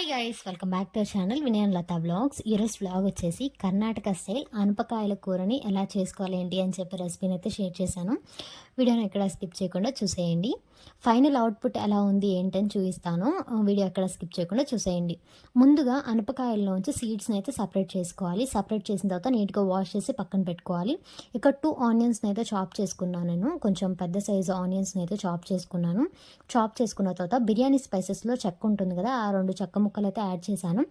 Hi guys welcome back to channel Vinayan Latha blogs ఈరోజు blog వచ్చేసి Karnataka style ఆనపకాయల కూరని ఎలా చేసుకోవాలి ఏంటి అని చెప్పి రెసిపీని అయితే షేర్ చేశాను. వీడియోని ఎక్కడ స్కిప్ చేయకుండా చూసేయండి. ఫైనల్ అవుట్పుట్ ఎలా ఉంది ఏంటని చూపిస్తాను. వీడియో ఎక్కడ స్కిప్ చేయకుండా చూసేయండి. ముందుగా అనపకాయల్లోంచి సీడ్స్ని అయితే సపరేట్ చేసుకోవాలి. సపరేట్ చేసిన తర్వాత నీట్గా వాష్ చేసి పక్కన పెట్టుకోవాలి. ఇక్కడ టూ ఆనియన్స్ని అయితే చాప్ చేసుకున్నాను నేను. కొంచెం పెద్ద సైజు ఆనియన్స్ని అయితే చాప్ చేసుకున్నాను. చాప్ చేసుకున్న తర్వాత బిర్యానీ స్పైసెస్లో చెక్క ఉంటుంది కదా ఆ రెండు చెక్క ముక్కలు అయితే యాడ్ చేశాను.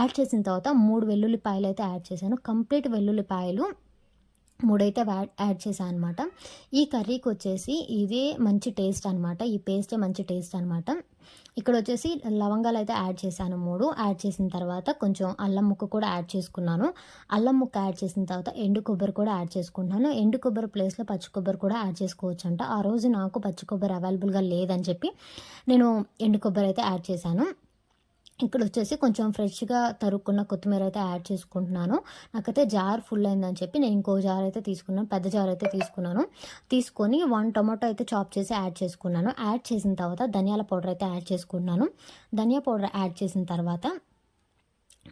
యాడ్ చేసిన తర్వాత మూడు వెల్లుల్లిపాయలు అయితే యాడ్ చేశాను. కంప్లీట్ వెల్లుల్లిపాయలు మూడైతే యాడ్ యాడ్ చేశాను అనమాట ఈ కర్రీకి వచ్చేసి ఇదే మంచి టేస్ట్ అనమాట ఈ పేస్టే మంచి టేస్ట్ అనమాట ఇక్కడ వచ్చేసి లవంగాలు అయితే యాడ్ చేశాను మూడు. యాడ్ చేసిన తర్వాత కొంచెం అల్లం ముక్క కూడా యాడ్ చేసుకున్నాను. అల్లం ముక్క యాడ్ చేసిన తర్వాత ఎండు కొబ్బరి కూడా యాడ్ చేసుకుంటున్నాను. ఎండు కొబ్బరి ప్లేస్లో పచ్చి కొబ్బరి కూడా యాడ్ చేసుకోవచ్చు అంట ఆ రోజు నాకు పచ్చి కొబ్బరి అవైలబుల్గా లేదని చెప్పి నేను ఎండు కొబ్బరి అయితే యాడ్ చేశాను. ఇక్కడ వచ్చేసి కొంచెం ఫ్రెష్గా తరుక్కున్న కొత్తిమీర అయితే యాడ్ చేసుకుంటున్నాను. నాకైతే జార్ ఫుల్ అయిందని చెప్పి నేను ఇంకో జార్ అయితే తీసుకున్నాను పెద్ద జార్ అయితే తీసుకున్నాను. తీసుకొని వన్ టొమాటో అయితే చాప్ చేసి యాడ్ చేసుకున్నాను. యాడ్ చేసిన తర్వాత ధనియాల పౌడర్ అయితే యాడ్ చేసుకున్నాను ధనియా పౌడర్ యాడ్ చేసిన తర్వాత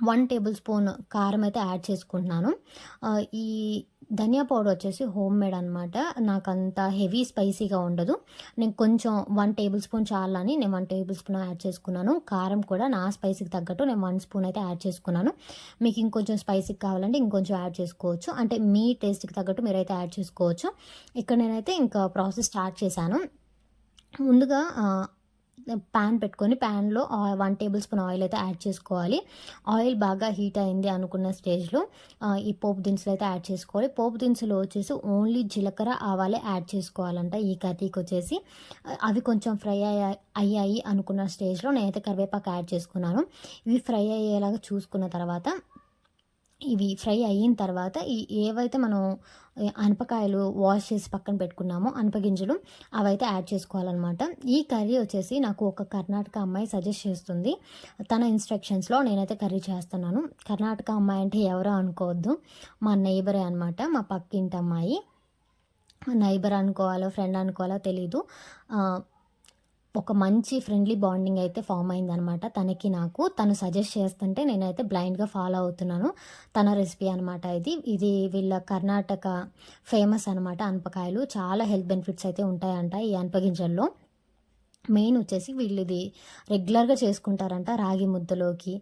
వన్ టేబుల్ స్పూన్ కారం అయితే యాడ్ చేసుకుంటున్నాను. ఈ ధనియా పౌడర్ వచ్చేసి హోమ్ మేడ్ అనమాట నాకు అంత హెవీ స్పైసీగా ఉండదు. నేను కొంచెం వన్ టేబుల్ స్పూన్ చాలని నేను వన్ టేబుల్ స్పూన్ యాడ్ చేసుకున్నాను. కారం కూడా నా స్పైసీకి తగ్గట్టు నేను వన్ స్పూన్ అయితే యాడ్ చేసుకున్నాను. మీకు ఇంకొంచెం స్పైసీకి కావాలంటే ఇంకొంచెం యాడ్ చేసుకోవచ్చు. అంటే మీ టేస్ట్కి తగ్గట్టు మీరైతే యాడ్ చేసుకోవచ్చు. ఇక్కడ నేనైతే ఇంకా ప్రాసెస్ స్టార్ట్ చేశాను. ముందుగా ప్యాన్ పెట్టుకొని ప్యాన్లో వన్ టేబుల్ స్పూన్ ఆయిల్ అయితే యాడ్ చేసుకోవాలి. ఆయిల్ బాగా హీట్ అయింది అనుకున్న స్టేజ్లో ఈ పోపు దినుసులు అయితే యాడ్ చేసుకోవాలి. పోపు దినుసులు వచ్చేసి ఓన్లీ జీలకర్ర ఆవాలే యాడ్ చేసుకోవాలంట ఈ కర్రీకి వచ్చేసి. అవి కొంచెం ఫ్రై అయ్యాయి అనుకున్న స్టేజ్లో నేనైతే కరివేపాకు యాడ్ చేసుకున్నాను. ఇవి ఫ్రై అయ్యేలాగా చూసుకున్న తర్వాత ఇవి ఫ్రై అయిన తర్వాత ఈ ఏవైతే మనం అనపకాయలు వాష్ చేసి పక్కన పెట్టుకున్నామో అనపగింజలు అవైతే యాడ్ చేసుకోవాలన్నమాట. ఈ కర్రీ వచ్చేసి నాకు ఒక కర్ణాటక అమ్మాయి సజెస్ట్ చేస్తుంది. తన ఇన్స్ట్రక్షన్స్లో నేనైతే కర్రీ చేస్తున్నాను. కర్ణాటక అమ్మాయి అంటే ఎవరో అనుకోవద్దు. మా నైబరే అనమాట మా పక్కింటి అమ్మాయి. నైబర్ అనుకోవాలో ఫ్రెండ్ అనుకోవాలో తెలీదు. ఒక మంచి ఫ్రెండ్లీ బాండింగ్ అయితే ఫామ్ అయిందనమాట తనకి నాకు. తను సజెస్ట్ చేస్తుంటే నేనైతే బ్లైండ్గా ఫాలో అవుతున్నాను. తన రెసిపీ అనమాట ఇది. ఇది వీళ్ళ కర్ణాటక ఫేమస్ అనమాట అనపకాయలు చాలా హెల్త్ బెనిఫిట్స్ అయితే ఉంటాయంట ఈ అనపగింజల్లో మెయిన్ వచ్చేసి వీళ్ళది ఇది రెగ్యులర్గా చేసుకుంటారంట రాగి ముద్దలోకి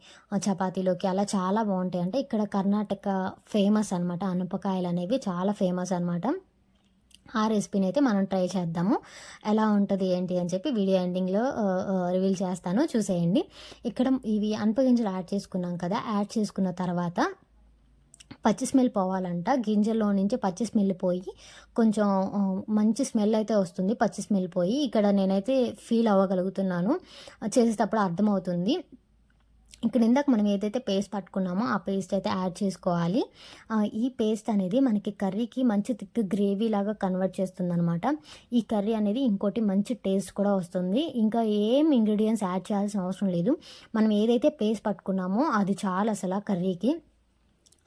చపాతీలోకి. అలా చాలా బాగుంటాయి అంటే ఇక్కడ కర్ణాటక ఫేమస్ అనమాట అనపకాయలు అనేవి చాలా ఫేమస్ అనమాట ఆ రెసిపీని అయితే మనం ట్రై చేద్దాము. ఎలా ఉంటుంది ఏంటి అని చెప్పి వీడియో ఎండింగ్లో రివీల్ చేస్తాను. చూసేయండి. ఇక్కడ ఇవి అనపగింజలు యాడ్ చేసుకున్నాం కదా యాడ్ చేసుకున్న తర్వాత పచ్చి స్మెల్ పోవాలంట. గింజల్లో నుంచి పచ్చి స్మెల్ పోయి కొంచెం మంచి స్మెల్ అయితే వస్తుంది పచ్చి స్మెల్ పోయి. ఇక్కడ నేనైతే ఫీల్ అవ్వగలుగుతున్నాను. చేసేటప్పుడు అర్థమవుతుంది. ఇక్కడ ఇందాక మనం ఏదైతే పేస్ట్ పట్టుకున్నామో ఆ పేస్ట్ అయితే యాడ్ చేసుకోవాలి. ఈ పేస్ట్ అనేది మనకి కర్రీకి మంచి థిక్ గ్రేవీ లాగా కన్వర్ట్ చేస్తుంది అనమాట ఈ కర్రీ అనేది ఇంకోటి మంచి టేస్ట్ కూడా వస్తుంది. ఇంకా ఏం ఇంగ్రీడియంట్స్ యాడ్ చేయాల్సిన అవసరం లేదు. మనం ఏదైతే పేస్ట్ పట్టుకున్నామో అది చాలా అసలు కర్రీకి.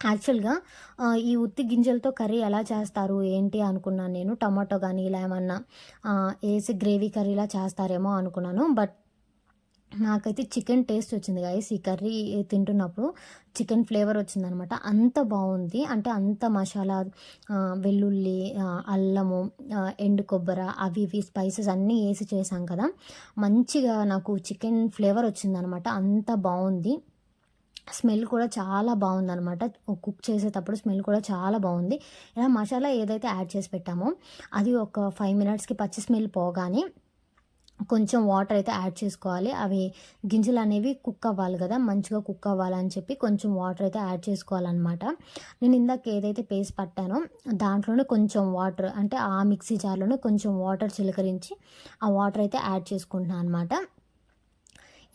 యాక్చువల్గా ఈ ఉత్తి గింజలతో కర్రీ ఎలా చేస్తారు ఏంటి అనుకున్నాను నేను. టమాటో కానీ ఇలా ఏమన్నా వేసి గ్రేవీ కర్రీలా చేస్తారేమో అనుకున్నాను. బట్ నాకైతే చికెన్ టేస్ట్ వచ్చింది గాయస్ ఈ కర్రీ తింటున్నప్పుడు చికెన్ ఫ్లేవర్ వచ్చిందనమాట. అంత బాగుంది. అంటే అంత మసాలా వెల్లుల్లి అల్లము ఎండు కొబ్బరి అవి ఇవి స్పైసెస్ అన్నీ వేసి చేసాం కదా. మంచిగా నాకు చికెన్ ఫ్లేవర్ వచ్చిందనమాట. అంత బాగుంది. స్మెల్ కూడా చాలా బాగుందనమాట. కుక్ చేసేటప్పుడు స్మెల్ కూడా చాలా బాగుంది. ఇలా మసాలా ఏదైతే యాడ్ చేసి పెట్టామో అది ఒక ఫైవ్ మినిట్స్కి పచ్చి స్మెల్ పోగానే కొంచెం వాటర్ అయితే యాడ్ చేసుకోవాలి. అవి గింజలు అనేవి కుక్ అవ్వాలి కదా మంచిగా కుక్ అవ్వాలని చెప్పి కొంచెం వాటర్ అయితే యాడ్ చేసుకోవాలన్నమాట. నేను ఇందాక ఏదైతే పేస్ట్ పట్టానో దాంట్లోనే కొంచెం వాటర్ అంటే ఆ మిక్సీ జార్లోనే కొంచెం వాటర్ చిలకరించి ఆ వాటర్ అయితే యాడ్ చేసుకుంటున్నాను అనమాట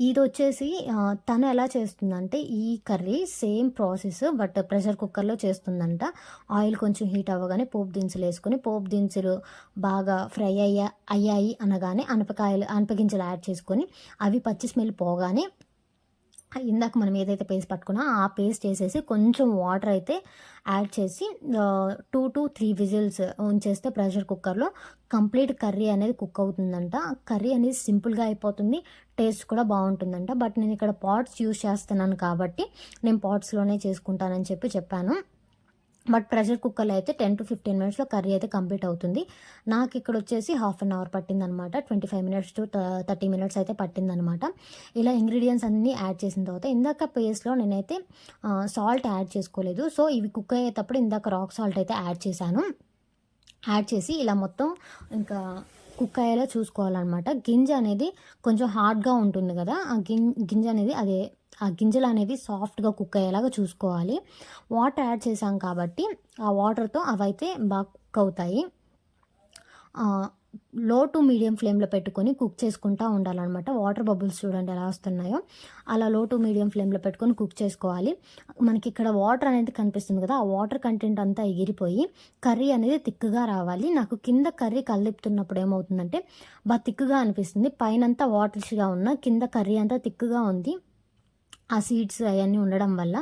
ఇది వచ్చేసి తను ఎలా చేస్తుందంటే ఈ curry same process but pressure కుక్కర్లో చేస్తుందంట. ఆయిల్ కొంచెం హీట్ అవ్వగానే పోపు దినుసులు వేసుకొని పోపు దినుసులు బాగా ఫ్రై అయ్యా అయ్యాయి అనగానే అనపకాయలు అనపగింజలు యాడ్ చేసుకొని అవి పచ్చి స్మెల్ పోగానే ఇందాక మనం ఏదైతే పేస్ట్ పట్టుకున్నా ఆ పేస్ట్ వేసేసి కొంచెం వాటర్ అయితే యాడ్ చేసి టూ టు త్రీ విజిల్స్ ఉంచేస్తే ప్రెషర్ కుక్కర్లో కంప్లీట్ కర్రీ అనేది కుక్ అవుతుందంట. కర్రీ అనేది సింపుల్గా అయిపోతుంది టేస్ట్ కూడా బాగుంటుందంట. బట్ నేను ఇక్కడ పాట్స్ యూస్ చేస్తున్నాను కాబట్టి నేను పాట్స్లోనే చేసుకుంటానని చెప్పి చెప్పాను. బట్ ప్రెషర్ కుక్కర్లో అయితే టెన్ టు ఫిఫ్టీన్ మినిట్స్లో కర్రీ అయితే కంప్లీట్ అవుతుంది. నాకు ఇక్కడ వచ్చేసి half an hour పట్టిందనమాట. Twenty five minutes to thirty minutes అయితే పట్టిందనమాట. ఇలా ఇంగ్రీడియంట్స్ అన్నీ యాడ్ చేసిన తర్వాత ఇందాక పేస్ట్లో నేనైతే సాల్ట్ యాడ్ చేసుకోలేదు. సో ఇవి కుక్ అయ్యేటప్పుడు ఇందాక రాక్ సాల్ట్ అయితే యాడ్ చేశాను. యాడ్ చేసి ఇలా మొత్తం ఇంకా కుక్ అయ్యేలా చూసుకోవాలన్నమాట. గింజ అనేది కొంచెం హార్డ్గా ఉంటుంది కదా ఆ గిం గింజ అనేది అదే ఆ గింజలు అనేవి సాఫ్ట్గా కుక్ అయ్యేలాగా చూసుకోవాలి. వాటర్ యాడ్ చేసాం కాబట్టి ఆ వాటర్తో అవైతే బాగా కుక్ అవుతాయి. లో టు మీడియం ఫ్లేమ్లో పెట్టుకొని కుక్ చేసుకుంటూ ఉండాలన్నమాట. వాటర్ బబుల్స్ చూడండి ఎలా వస్తున్నాయో. అలా లో టు మీడియం ఫ్లేమ్లో పెట్టుకొని కుక్ చేసుకోవాలి. మనకి ఇక్కడ వాటర్ అనేది కనిపిస్తుంది కదా ఆ వాటర్ కంటెంట్ అంతా ఎగిరిపోయి కర్రీ అనేది తిక్కుగా రావాలి. నాకు కింద కర్రీ కల్లిపుతున్నప్పుడు ఏమవుతుందంటే బాగా తిక్కుగా అనిపిస్తుంది. పైనంతా వాటర్స్గా ఉన్న కింద కర్రీ అంతా తిక్కుగా ఉంది. ఆ సీడ్స్ అవన్నీ ఉండడం వల్ల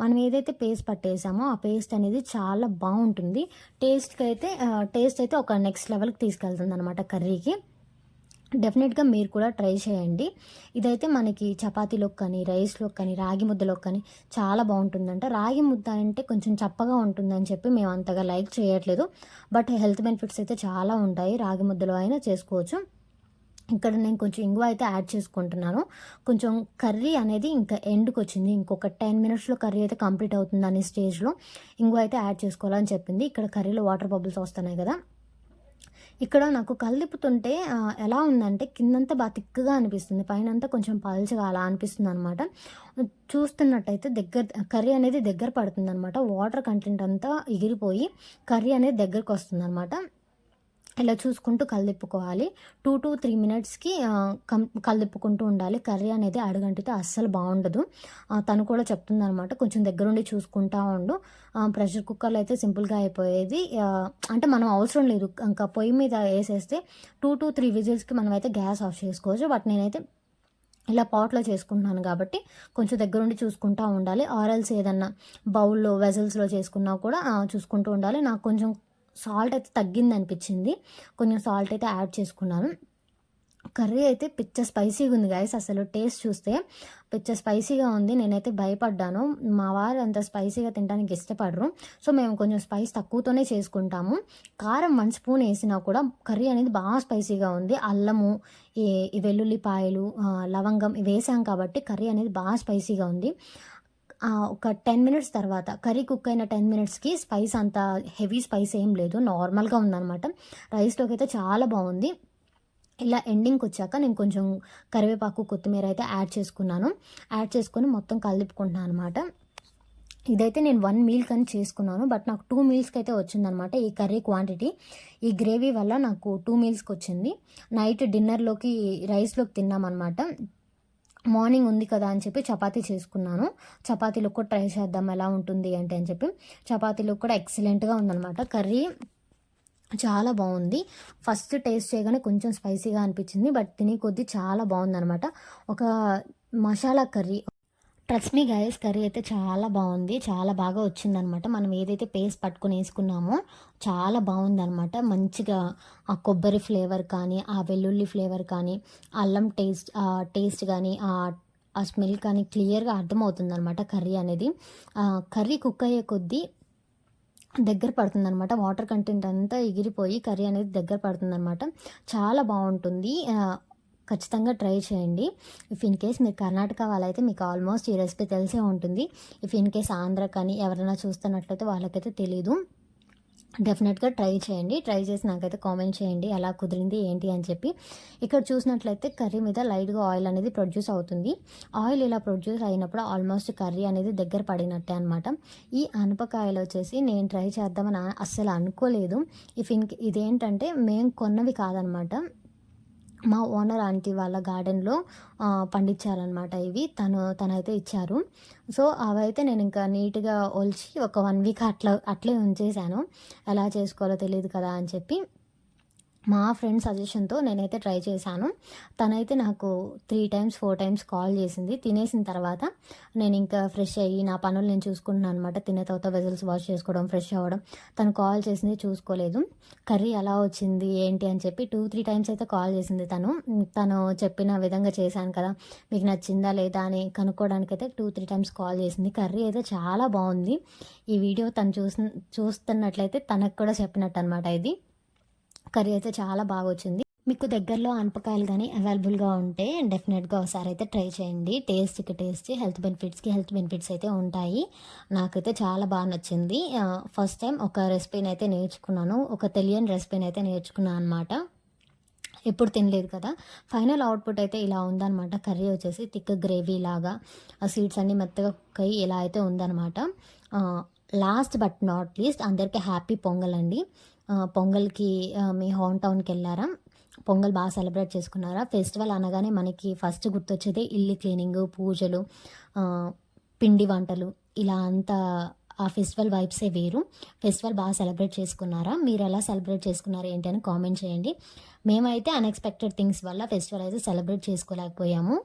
మనం ఏదైతే పేస్ట్ పట్టేసామో ఆ పేస్ట్ అనేది చాలా బాగుంటుంది. టేస్ట్కి అయితే టేస్ట్ అయితే ఒక నెక్స్ట్ లెవెల్కి తీసుకెళ్తుంది అనమాట కర్రీకి. డెఫినెట్గా మీరు కూడా ట్రై చేయండి. ఇదైతే మనకి చపాతీలోకి కానీ రైస్లోకి కానీ రాగి ముద్దలోకి కానీ చాలా బాగుంటుందంట. రాగి ముద్ద అంటే కొంచెం చప్పగా ఉంటుందని చెప్పి మేము అంతగా లైక్ చేయట్లేదు. బట్ హెల్త్ బెనిఫిట్స్ అయితే చాలా ఉంటాయి. రాగి ముద్దలో అయినా చేసుకోవచ్చు. ఇక్కడ నేను కొంచెం ఇంగువ అయితే యాడ్ చేసుకుంటున్నాను. కొంచెం కర్రీ అనేది ఇంకా ఎండ్కి వచ్చింది ఇంకొక టెన్ మినిట్స్లో కర్రీ అయితే కంప్లీట్ అవుతుంది అనే స్టేజ్లో ఇంగువ అయితే యాడ్ చేసుకోవాలని చెప్పింది. ఇక్కడ కర్రీలో వాటర్ బబుల్స్ వస్తున్నాయి కదా. ఇక్కడ నాకు కళ్ళిప్పుతుంటే ఎలా ఉందంటే కిందంతా బాగా తిక్కుగా అనిపిస్తుంది. పైన అంతా కొంచెం పల్చగా అలా అనిపిస్తుంది అనమాట చూస్తున్నట్టయితే దగ్గర కర్రీ అనేది దగ్గర పడుతుంది అనమాట వాటర్ కంటెంట్ అంతా ఎగిరిపోయి కర్రీ అనేది దగ్గరకు వస్తుంది అనమాట ఇలా చూసుకుంటూ కలిదిప్పుకోవాలి టూ టు త్రీ మినిట్స్కి కం కలిదిప్పుకుంటూ ఉండాలి. కర్రీ అనేది అడగంటితే అస్సలు బాగుండదు. తను కూడా చెప్తుంది అనమాట కొంచెం దగ్గరుండి చూసుకుంటా ఉండు. ప్రెషర్ కుక్కర్లో అయితే సింపుల్గా అయిపోయేది. అంటే మనం అవసరం లేదు. ఇంకా పొయ్యి మీద వేసేస్తే టూ టు త్రీ విజిల్స్కి మనం అయితే గ్యాస్ ఆఫ్ చేసుకోవచ్చు. బట్ నేనైతే ఇలా పాట్లో చేసుకుంటున్నాను కాబట్టి కొంచెం దగ్గరుండి చూసుకుంటూ ఉండాలి. ఆరల్స్ ఏదన్నా బౌల్లో వెజల్స్లో చేసుకున్నా కూడా చూసుకుంటూ ఉండాలి. నాకు కొంచెం సాల్ట్ అయితే తగ్గింది అనిపించింది కొంచెం సాల్ట్ అయితే యాడ్ చేసుకున్నాను. కర్రీ అయితే పిచ్చ స్పైసీగా ఉంది గాయస్ అసలు టేస్ట్ చూస్తే పిచ్చ స్పైసీగా ఉంది. నేనైతే భయపడ్డాను. మా వారు అంత స్పైసీగా తినడానికి ఇష్టపడరు. సో మేము కొంచెం స్పైస్ తక్కువతోనే చేసుకుంటాము. కారం వన్ స్పూన్ వేసినా కూడా కర్రీ అనేది బాగా స్పైసీగా ఉంది. అల్లము ఈ వెల్లుల్లిపాయలు లవంగం ఇవి వేసాం కాబట్టి కర్రీ అనేది బాగా స్పైసీగా ఉంది. ఒక టెన్ మినిట్స్ తర్వాత కర్రీ కుక్ అయిన టెన్ మినిట్స్కి స్పైస్ అంత హెవీ స్పైస్ ఏం లేదు నార్మల్గా ఉందన్నమాట. రైస్లోకి అయితే చాలా బాగుంది. ఇలా ఎండింగ్కి వచ్చాక నేను కొంచెం కరివేపాకు కొత్తిమీర అయితే యాడ్ చేసుకున్నాను. యాడ్ చేసుకొని మొత్తం కలుపుకుంటున్నాను అనమాట ఇదైతే నేను వన్ మీల్ కానీ చేసుకున్నాను బట్ నాకు టూ మీల్స్కి అయితే వచ్చిందనమాట ఈ కర్రీ క్వాంటిటీ ఈ గ్రేవీ వల్ల నాకు టూ మీల్స్కి వచ్చింది. నైట్ డిన్నర్లోకి రైస్లోకి తిన్నామన్నమాట. మార్నింగ్ ఉంది కదా అని చెప్పి చపాతీ చేసుకున్నాను. చపాతీలో కూడా ట్రై చేద్దాం ఎలా ఉంటుంది అంటే అని చెప్పి. చపాతీలో కూడా ఎక్సలెంట్గా ఉందన్నమాట. కర్రీ చాలా బాగుంది. ఫస్ట్ టేస్ట్ చేయగానే కొంచెం స్పైసీగా అనిపించింది బట్ తినే కొద్దీ చాలా బాగుందనమాట ఒక masala curry. Trust me guys curry అయితే చాలా బాగుంది. చాలా బాగా వచ్చిందనమాట. మనం ఏదైతే పేస్ట్ పట్టుకొని వేసుకున్నామో చాలా బాగుందనమాట. మంచిగా ఆ కొబ్బరి ఫ్లేవర్ కానీ ఆ వెల్లుల్లి ఫ్లేవర్ కానీ అల్లం టేస్ట్ టేస్ట్ కానీ ఆ స్మెల్ కానీ క్లియర్గా అర్థమవుతుందనమాట కర్రీ అనేది. కర్రీ కుక్ అయ్యే కొద్దీ దగ్గర పడుతుందనమాట. వాటర్ కంటెంట్ అంతా ఎగిరిపోయి కర్రీ అనేది దగ్గర పడుతుందనమాట. చాలా బాగుంటుంది. ఖచ్చితంగా ట్రై చేయండి. ఇఫ్ ఇన్ కేస్ మీరు కర్ణాటక వాళ్ళైతే మీకు ఆల్మోస్ట్ ఈ రెసిపీ తెలిసే ఉంటుంది. ఇఫ్ ఇన్ కేస్ ఆంధ్ర కానీ ఎవరైనా చూస్తున్నట్లయితే వాళ్ళకైతే తెలీదు. డెఫినెట్గా ట్రై చేయండి. ట్రై చేసి నాకైతే కామెంట్ చేయండి. ఎలా కుదిరింది ఏంటి అని చెప్పి. ఇక్కడ చూసినట్లయితే కర్రీ మీద లైట్గా ఆయిల్ అనేది ప్రొడ్యూస్ అవుతుంది. ఆయిల్ ఇలా ప్రొడ్యూస్ అయినప్పుడు ఆల్మోస్ట్ కర్రీ అనేది దగ్గర పడినట్టే అనమాట ఈ అనపకాయలు వచ్చేసి నేను ట్రై చేద్దామని అస్సలు అనుకోలేదు. ఇఫ్ ఇన్ ఇదేంటంటే మేము కొన్నవి కాదనమాట మా ఓనర్ ఆంటీ వాళ్ళ గార్డెన్లో పండించారనమాట ఇవి. తను తనైతే ఇచ్చారు. సో అవైతే నేను ఇంకా నీట్గా ఒలిచి ఒక వన్ వీక్ అట్లా అట్లే ఉంచేసాను ఎలా చేసుకోవాలో తెలియదు కదా అని చెప్పి. మా ఫ్రెండ్ సజెషన్తో నేనైతే ట్రై చేశాను. తనైతే నాకు three times four times call చేసింది. తినేసిన తర్వాత నేను ఇంకా ఫ్రెష్ అయ్యి నా పనులు నేను చూసుకుంటున్నాను అనమాట తినే తర్వాత వెజల్స్ వాష్ చేసుకోవడం ఫ్రెష్ అవ్వడం. తను కాల్ చేసింది చూసుకోలేదు. కర్రీ ఎలా వచ్చింది ఏంటి అని చెప్పి టూ త్రీ టైమ్స్ అయితే కాల్ చేసింది తను. తను చెప్పిన విధంగా చేశాను కదా మీకు నచ్చిందా లేదా అని కనుక్కోవడానికి అయితే టూ త్రీ టైమ్స్ కాల్ చేసింది. కర్రీ అయితే చాలా బాగుంది. ఈ వీడియో తను చూసి చూస్తున్నట్లయితే తనకు కూడా చెప్పినట్టు అనమాట ఇది. కర్రీ అయితే చాలా బాగా వచ్చింది మీకు దగ్గరలో అనపకాయలు కానీ అవైలబుల్గా ఉంటే డెఫినెట్గా ఒకసారి అయితే ట్రై చేయండి. టేస్ట్కి టేస్ట్ హెల్త్ బెనిఫిట్స్కి హెల్త్ బెనిఫిట్స్ అయితే ఉంటాయి. నాకైతే చాలా బాగా నచ్చింది. ఫస్ట్ టైం ఒక రెసిపీని అయితే నేర్చుకున్నాను. ఒక తెలియని రెసిపీని అయితే నేర్చుకున్నాను అనమాట ఎప్పుడు తినలేదు కదా. ఫైనల్ అవుట్పుట్ అయితే ఇలా ఉందన్నమాట. కర్రీ వచ్చేసి థిక్ గ్రేవీ లాగా ఆ సీడ్స్ అన్నీ మెత్తగా కుక్కయి ఇలా అయితే ఉందన్నమాట. లాస్ట్ బట్ నాట్ లీస్ట్ అందరికీ హ్యాపీ పొంగల్ అండి పొంగల్కి మీ హోమ్ టౌన్కి వెళ్ళారా పొంగల్ బాగా సెలబ్రేట్ చేసుకున్నారా? ఫెస్టివల్ అనగానే మనకి ఫస్ట్ గుర్తొచ్చేది ఇల్లు క్లీనింగ్ పూజలు పిండి వంటలు. ఇలా అంతా ఆ ఫెస్టివల్ వైబ్సే వేరు. ఫెస్టివల్ బాగా సెలబ్రేట్ చేసుకున్నారా? మీరు ఎలా సెలబ్రేట్ చేసుకున్నారు ఏంటి అని కామెంట్ చేయండి. మేమైతే అన్ఎక్స్పెక్టెడ్ థింగ్స్ వల్ల ఫెస్టివల్ అయితే సెలబ్రేట్ చేసుకోలేకపోయాము.